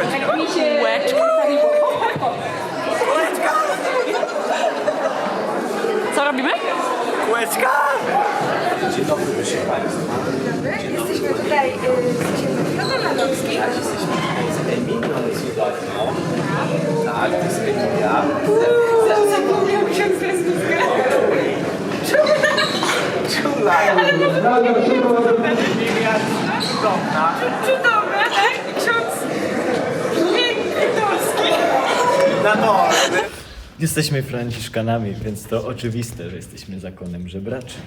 Kółeczka. Kółeczka. Kółeczka. Co robimy? Kółeczka. Dzień dobry, proszę Dzień dobry. Jesteśmy tutaj y, z Piotrem Nadowskim. Tak, jesteśmy z Emilią Cudowną. Tak, to jest Emilia. Zawsze zapomniał ksiądz kreskówkę. Czula. Czula. Ale to jest Emilia Cudowna. Dole. Jesteśmy Franciszkanami, więc to oczywiste, że jesteśmy zakonem żebraczym.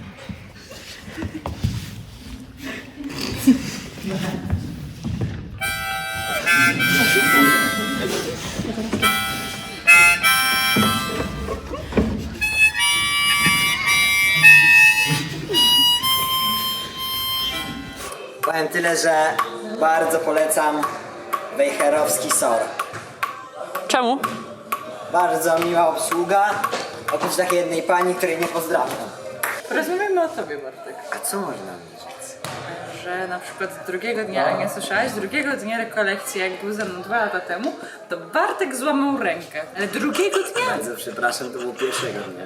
Powiem tyle, że bardzo polecam wejherowski SOR. Czemu? Bardzo miła obsługa, oprócz takiej jednej pani, której nie pozdrawiam. Rozmawiamy o tobie, Bartek. A co można mi rzec? Że na przykład drugiego dnia, nie słyszałeś, drugiego dnia rekolekcji, jak był ze mną dwa lata temu, to Bartek złamał rękę. Ale drugiego dnia? Bardzo przepraszam, to było pierwszego dnia.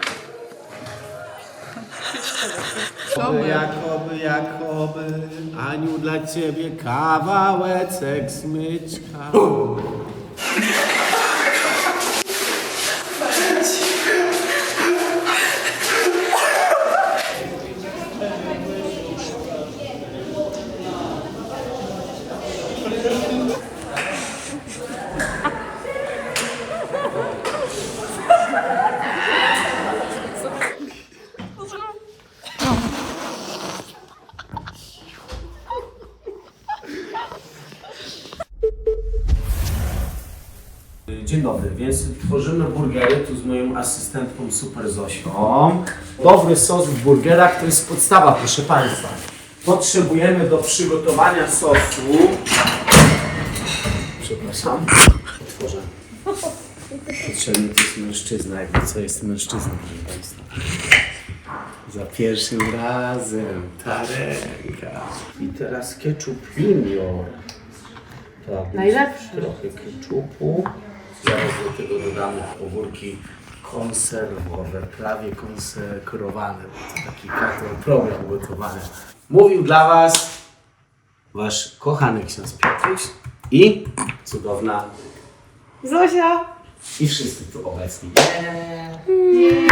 Jakoby, jakoby, jakoby, Aniu dla ciebie kawałeczek smyczka. Dzień dobry, więc tworzymy burgery tu z moją asystentką Super Zosią. Dobry sos w burgerach to jest podstawa, proszę Państwa. Potrzebujemy do przygotowania sosu. Przepraszam. Otworzę. Potrzebny to jest mężczyzna, jakby co jest mężczyzną, proszę Państwa. Za pierwszym razem ta ręka. I teraz ketchup junior. Najlepszy. Trochę ketchupu. Zaraz do tego dodamy ogórki konserwowe, prawie konsekrowane. To taki kato program gotowany. Mówił dla Was Wasz kochany ksiądz Piotruś i cudowna Zosia! i wszyscy tu obecni. Nie.